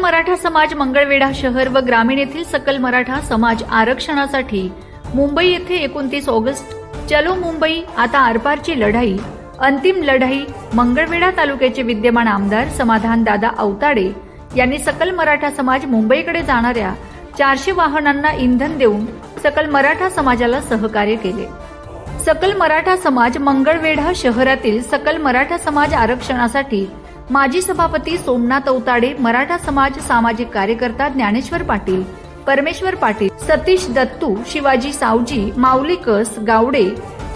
मराठा समाज मंगळवेढा शहर व ग्रामीण येथील सकल मराठा समाज आरक्षणासाठी मुंबई येथे एकोणतीस ऑगस्ट. चलो मुंबई आता आरपारची लढाई. अंतिम लढाई मंगळवेढा तालुक्याचे विद्यमान आमदार समाधान दादा अवताडे यांनी सकल मराठा समाज मुंबईकडे जाणाऱ्या चारशे वाहनांना इंधन देऊन सकल मराठा समाजाला सहकार्य केले. सकल मराठा समाज मंगळवेढा शहरातील सकल मराठा समाज आरक्षणासाठी माजी सभापती सोमनाथ औताडे मराठा समाज सामाजिक कार्यकर्ता ज्ञानेश्वर पाटील परमेश्वर पाटील सतीश दत्तू शिवाजी सावजी माऊली कस गावडे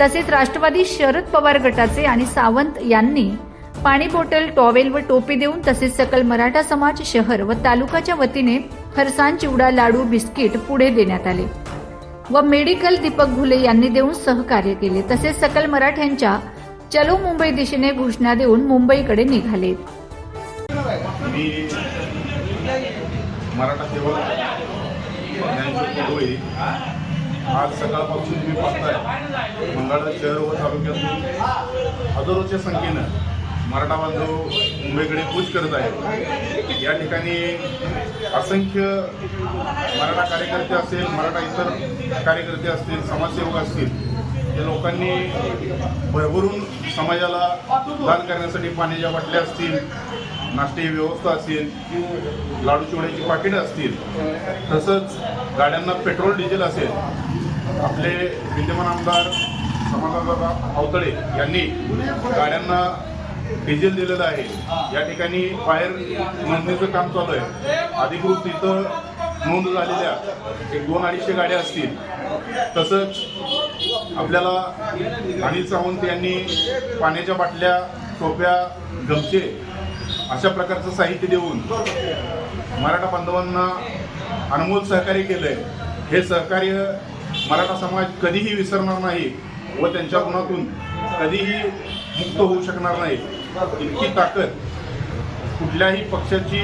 तसेच राष्ट्रवादी शरद पवार गटाचे आणि सावंत यांनी पाणी बॉटल टॉवेल व टोपी देऊन तसेच सकल मराठा समाज शहर व तालुकाच्या वतीने फरसान चिवडा लाडू बिस्किट पुढे देण्यात आले व मेडिकल दीपक घुले यांनी देऊन सहकार्य केले. तसेच सकल मराठ्यांच्या चलो मुंबई दिशेने घोषणा देऊन मुंबईकडे निघाले. मराठा सेवा आज सकाळपासून तुम्ही पाहताय मंगळा शहर व तालुक्यातून हजारोच्या संख्येनं मराठा बांधव मुंबईकडे कूच करत आहेत. या ठिकाणी असंख्य मराठा कार्यकर्ते असेल मराठा इतर कार्यकर्ते असतील समाजसेवक असतील या लोकांनी भरभरून समाजाला दान करण्यासाठी पाण्याच्या बाटल्या असतील नाश्त्याची व्यवस्था असेल लाडू चिवड्याची पाकिटं असतील तसंच गाड्यांना पेट्रोल डिझेल असेल आपले विद्यमान आमदार समाधानदादा अवतळे यांनी गाड्यांना डिझेल दिलेलं आहे. या ठिकाणी बाहेर नोंदणीचं काम चालू आहे. अधिकृत तिथं नोंद झालेल्या एक दोन अडीचशे गाड्या असतील. तसंच आपल्याला अनिल सावंत यांनी पाण्याच्या बाटल्या टोप्या गमचे अशा प्रकारचं साहित्य देऊन मराठा बांधवांना अनमोल सहकार्य केलंय. हे सहकार्य मराठा समाज कधीही विसरणार नाही व त्यांच्या गुणातून कधीही मुक्त होऊ शकणार नाही. इतकी ताकद कुठल्याही पक्षाची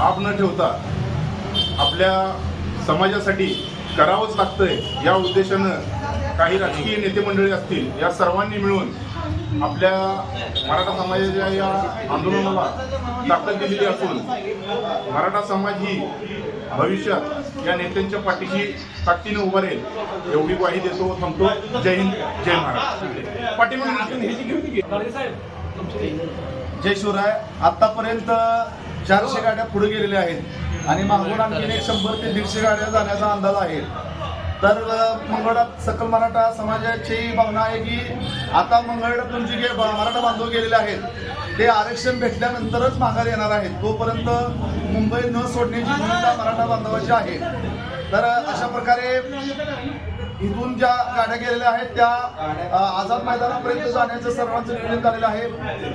आप न ठेवता आपल्या समाजासाठी करावंच लागतंय. या उद्देशानं काही राजकीय नेते मंडळी असतील या सर्वांनी मिळून आपल्या मराठा समाजाच्या या आंदोलनाला ताकद दिलेली असून मराठा समाज ही भविष्यात या नेत्यांच्या पाठीशी ताकदीने उभा राहील एवढी ग्वाही देतो व थांबतो. जय हिंद जय महाराष्ट्र. पाठीमागे जय शिवराय आतापर्यंत चारशे गाड्या पुढे गेलेल्या आहेत. आणि मागून आणखीन एक शंभर ते दीडशे गाड्या जाण्याचा अंदाज आहे. तर मंगळात सकल मराठा समाजाची भावना आहे की आता मंगळातून जे मराठा बांधव गेलेले आहेत. ते आरक्षण भेटल्यानंतरच माघार येणार आहेत. तोपर्यंत मुंबई न सोडण्याची भूमिका मराठा बांधवाची आहे. तर अशा प्रकारे इथून ज्या गाड्या गेलेल्या आहेत त्या आझाद मैदानापर्यंत जाण्याचं सर्वांचं नियोजन झालेलं आहे.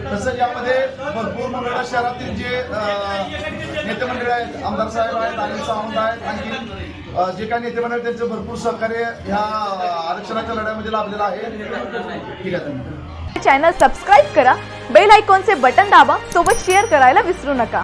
तसंच यामध्ये भरपूर मंगळा शहरातील जे नेते मंडळ आहेत आमदार साहेब आहेत अनिल सावंत आहेत आणखी जे काही नेते मंडळ त्यांचं भरपूर सहकार्य ह्या आरक्षणाच्या लढ्यामध्ये लाभलेलं आहे. ठीक आहे चॅनल सबस्क्राईब करा बेल आयकॉनचे बटन दाबा सोबत शेअर करायला विसरू नका.